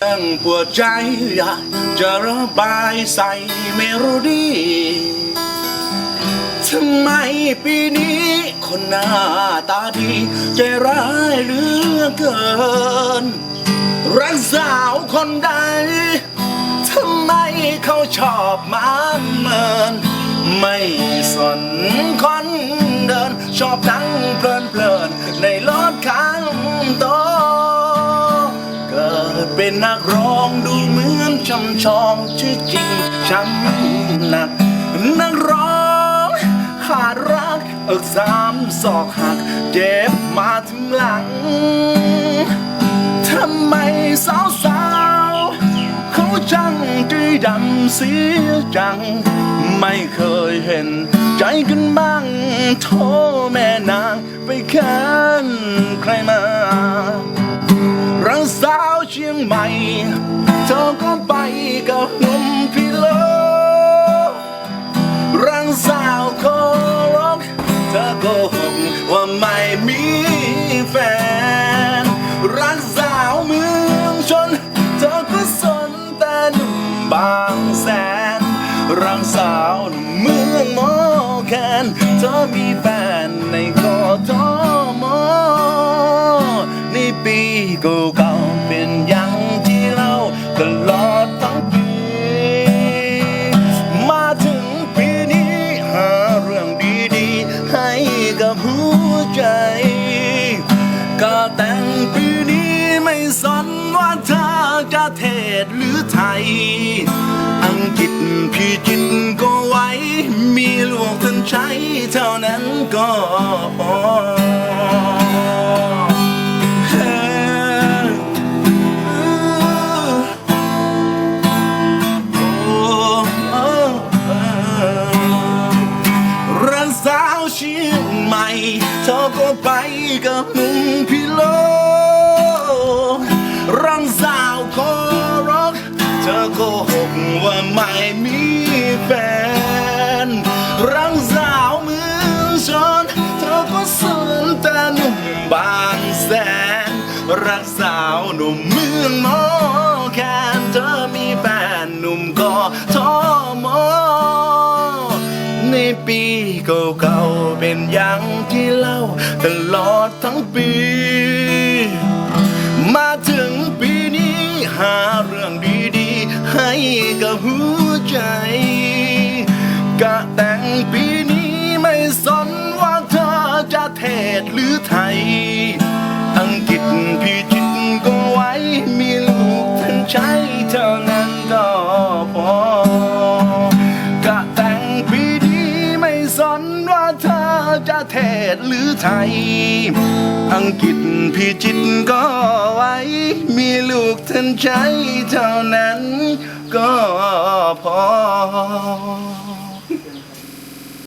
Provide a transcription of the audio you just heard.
เรื่องปวดใจอยากจะระบายใส่เมโลดี้ทำไมปีนี้คนหน้าตาดี ใจร้ายเหลือเกิน รักสาวคนใดทำไมเขาชอบมันเมิน ไม่สนคนเดิน ชอบนั่งเพลินเพลิน เป็นนักร้องดูเหมือนจำชองชื่อจริงช้ำหนัก นักร้องขาดรักเอกสามศอกหัก เจ็บมาถึงหลังทำไมสาวสาวๆเขาจังดีดำเสียจัง ไม่เคยเห็นใจกันบ้างโทแม่นางไปแค้นใครมา เชียงใหม่ เธอก็ไปกับหนุ่มพี่โลรังสาวโครกเธอโกหกว่าไม่มีแฟน รักสาวเมืองชน เธอก็สนแต่หนุ่มบางแสน รังสาวหนุ่มเมืองมอแคนเธอมีแฟนในกอทมในปีเก่ ก็แต่งปีนี้ไม่สนว่าเธอจะเทศหรือไทย อังกฤษพี่จิตก็ไว้ มีหลวงท่านใช้เท่านั้นก็พอรันสาวเชียงใหม่เธอก็ไปกับหนุ่ บางแสน รักสาวหนุ่มเมืองหมอแคนเธอมีแฟนหนุ่มก็ทอมอในปีเก่าๆเป็นอย่างที่เล่าตลอดทั้งปี ไทย อังกฤษพี่จิตก็ไว้ มีลูกท่านใช้เท่านั้นก็พอ